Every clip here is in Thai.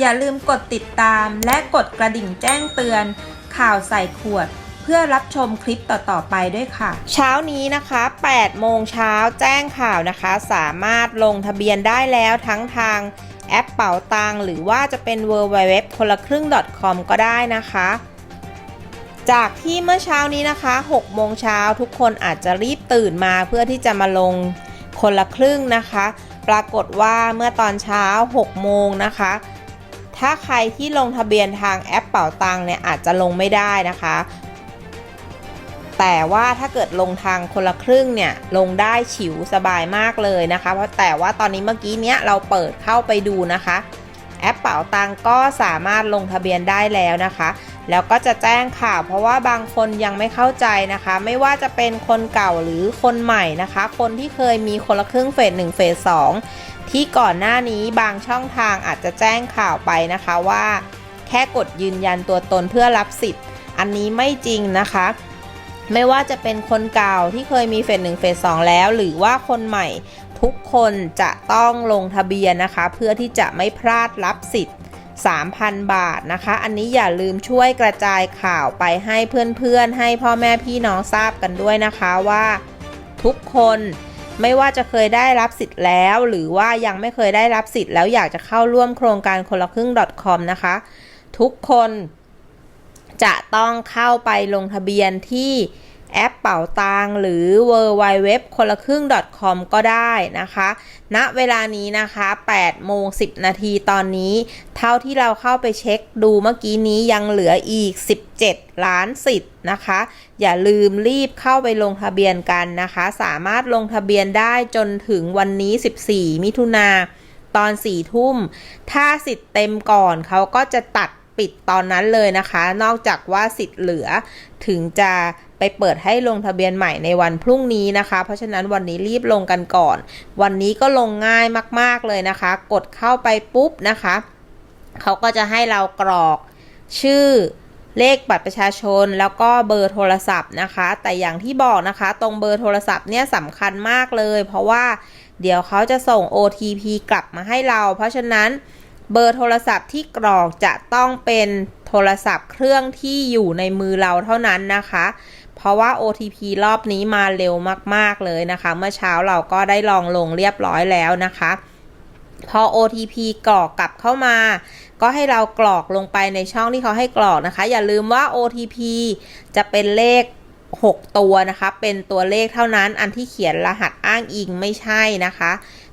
อย่าลืมกดติดตามและกดกระดิ่งแจ้งเตือน ข่าวใส่ขวด เพื่อรับชมคลิปต่อ ๆ ไปด้วยค่ะ เช้านี้นะคะ 8 โมงเช้าแจ้งข่าวนะคะ สามารถลงทะเบียนได้แล้วทั้งทางแอปเป๋าตังหรือว่าจะเป็น w w w คนละครึ่ง .com ก็ได้นะคะ จากที่เมื่อเช้านี้นะคะ 6 โมงเช้าทุกคนอาจจะรีบตื่นมาเพื่อที่จะมาลงคนละครึ่งนะคะ ปรากฏว่าเมื่อตอนเช้า 6 โมงนะคะ ถ้าใครที่ลงทะเบียนทางแอปเป๋าตังเนี่ยอาจจะลงไม่ได้นะคะ แต่ว่าถ้าเกิดลงทางคนละครึ่งเนี่ยลงได้ฉิวสบายมากเลยนะคะ เพราะแต่ว่าตอนนี้เมื่อกี้เนี้ยเราเปิดเข้าไปดูนะคะ แอปเป๋าตังก็สามารถลงทะเบียนได้แล้วนะคะแล้วก็จะแจ้งข่าวเพราะว่าบางคนยังไม่เข้าใจนะคะ ไม่ว่าจะเป็นคนเก่าหรือคนใหม่นะคะ คนที่เคยมีคนละครึ่งเฟส1เฟส2 ที่ก่อนหน้านี้บางช่องทางอาจจะแจ้งข่าวไปนะคะว่า แค่กดยืนยันตัวตนเพื่อรับสิทธิ์ อันนี้ไม่จริงนะคะ ไม่ว่าจะเป็นคนเก่าที่เคยมีเฟส1เฟส2แล้ว หรือว่าคนใหม่ทุกคนจะต้องลงทะเบียนนะคะ เพื่อที่จะไม่พลาดรับสิทธิ์ 3,000 บาทนะคะ อันนี้อย่าลืมช่วยกระจายข่าวไปให้เพื่อนๆ ให้พ่อแม่พี่น้องทราบกันด้วยนะคะว่า ทุกคน ไม่ว่าจะเคยได้รับสิทธิ์แล้ว หรือว่ายังไม่เคยได้รับสิทธิ์แล้วอยากจะเข้าร่วมโครงการคนละครึ่ง .com นะคะ ทุกคนจะต้องเข้าไปลงทะเบียนที่ แอปเป่าตังหรือ w w w คนละครึ่ง .com ก็ได้นะคะณเวลานี้นะคะ8โมง10 นาทีตอนนี้ เท่าที่เราเข้าไปเช็คดูเมื่อกี้นี้ยังเหลืออีก 17 ล้านสิทธิ์นะคะ อย่าลืมรีบเข้าไปลงทะเบียนกันนะคะ สามารถลงทะเบียนได้จนถึงวันนี้ 14 มิถุนาตอน4ทุ่ม ถ้าสิทธิ์เต็มก่อนเขาก็จะตัดปิดตอนนั้นเลยนะคะ นอกจากว่าสิทธิ์เหลือถึงจะ ไปเปิดให้ลงทะเบียนใหม่ในวันพรุ่งนี้นะคะ เพราะฉะนั้นวันนี้รีบลงกันก่อน วันนี้ก็ลงง่ายมาก ๆเลยนะคะ กดเข้าไปปุ๊บนะคะเขาก็จะให้เรากรอกชื่อเลขบัตรประชาชนแล้วก็เบอร์โทรศัพท์นะคะ แต่อย่างที่บอกนะคะ ตรงเบอร์โทรศัพท์เนี่ยสำคัญมากเลย เพราะว่าเดี๋ยวเขาจะส่ง OTP กลับมาให้เรา เพราะฉะนั้นเบอร์โทรศัพท์ที่กรอกจะต้องเป็นโทรศัพท์เครื่องที่อยู่ในมือเราเท่านั้นนะคะ เพราะว่า OTP รอบนี้มาเร็วมากๆเลยนะคะ เมื่อเช้าเราก็ได้ลองลงเรียบร้อยแล้วนะคะ พอ OTP กรอกกลับเข้ามา ก็ให้เรากรอกลงไปในช่องที่เขาให้กรอกนะคะ อย่าลืมว่า OTP จะเป็นเลข 6 ตัวนะคะ เป็นตัวเลขเท่านั้นอันที่เขียนรหัสอ้างอิงไม่ใช่นะคะ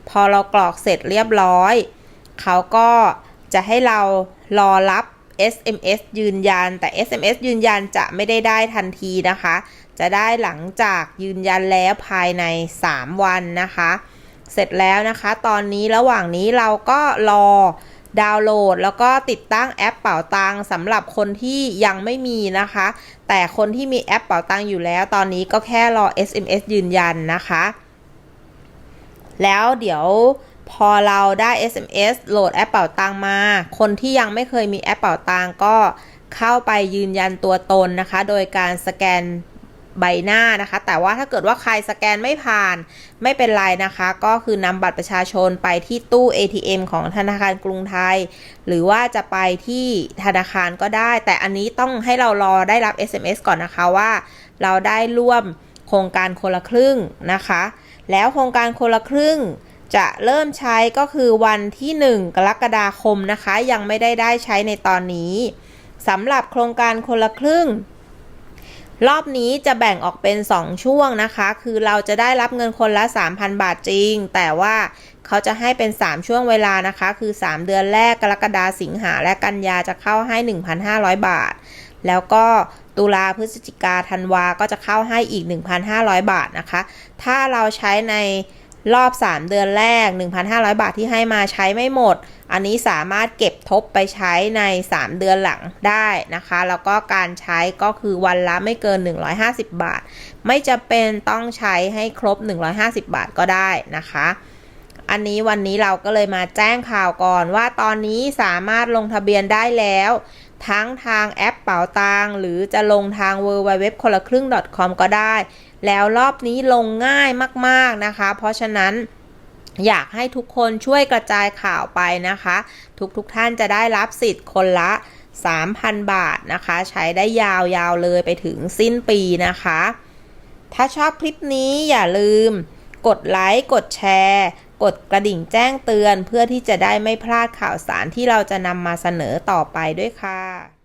พอเรากรอกเสร็จเรียบร้อย เขาก็จะให้เรารอรับ SMS ยืนยัน แต่ SMS ยืนยันจะไม่ได้ได้ทันทีนะคะ จะได้หลังจากยืนยันแล้วภายใน 3 วันนะคะ เสร็จแล้วนะคะ ตอนนี้ระหว่างนี้เราก็รอดาวน์โหลด แล้วก็ติดตั้งแอปเป๋าตังสำหรับคนที่ยังไม่มีนะคะ แต่คนที่มีแอปเป๋าตังอยู่แล้ว ตอนนี้ก็แค่รอ SMS ยืนยันนะคะ แล้วเดี๋ยว พอเราได้ SMS โหลดแอปเป่าตังมา คนที่ยังไม่เคยมีแอปเป่าตังก็เข้าไปยืนยันตัวตนนะคะ โดยการสแกนใบหน้านะคะ แต่ว่าถ้าเกิดว่าใครสแกนไม่ผ่านไม่เป็นไรนะคะ ก็คือนำบัตรประชาชนไปที่ตู้ ATM ของธนาคารกรุงไทย หรือว่าจะไปที่ธนาคารก็ได้ แต่อันนี้ต้องให้เรารอได้รับ SMS ก่อนนะคะว่า เราได้ร่วมโครงการคนละครึ่งนะคะ แล้วโครงการคนละครึ่ง จะเริ่มใช้ก็คือวันที่ 1 กรกฎาคมนะคะ ยังไม่ได้ได้ใช้ในตอนนี้สำหรับโครงการคนละครึ่ง รอบนี้จะแบ่งออกเป็น 2 ช่วงนะคะ คือเราจะได้รับเงินคนละ 3,000 บาทจริง แต่ว่าเขาจะให้เป็น 3 ช่วงเวลานะคะ คือ 3 เดือนแรกกรกฎาสิงหาและกันยาจะเข้าให้ 1,500 บาท แล้วก็ตุลาพฤศจิกาธันวาก็จะเข้าให้อีก 1,500 บาทนะคะ ถ้าเราใช้ใน รอบ 3 เดือนแรก 1,500 บาทที่ให้มาใช้ไม่หมด อันนี้สามารถเก็บทบไปใช้ใน 3 เดือนหลังได้นะคะ แล้วก็การใช้ก็คือวันละไม่เกิน 150 บาท ไม่จะเป็นต้องใช้ให้ครบ 150 บาทก็ได้นะคะอันนี้วันนี้เราก็เลยมาแจ้งข่าวก่อนว่าตอนนี้สามารถลงทะเบียนได้แล้ว ทั้งทางแอปเป๋าตังหรือจะลงทาง w w w คนละครึ่ง .com ก็ได้ แล้วรอบนี้ลงง่ายมากๆนะคะ เพราะฉะนั้นอยากให้ทุกคนช่วยกระจายข่าวไปนะคะ ทุกๆทท่านจะได้รับสิทธิ์คนละ 3,000 บาทนะคะ ใช้ได้ยาวๆเลยไปถึงสิ้นปีนะคะ ถ้าชอบคลิปนี้อย่าลืม กดไลค์ กดแชร์ กดกระดิ่งแจ้งเตือนเพื่อที่จะได้ไม่พลาดข่าวสารที่เราจะนำมาเสนอต่อไปด้วยค่ะ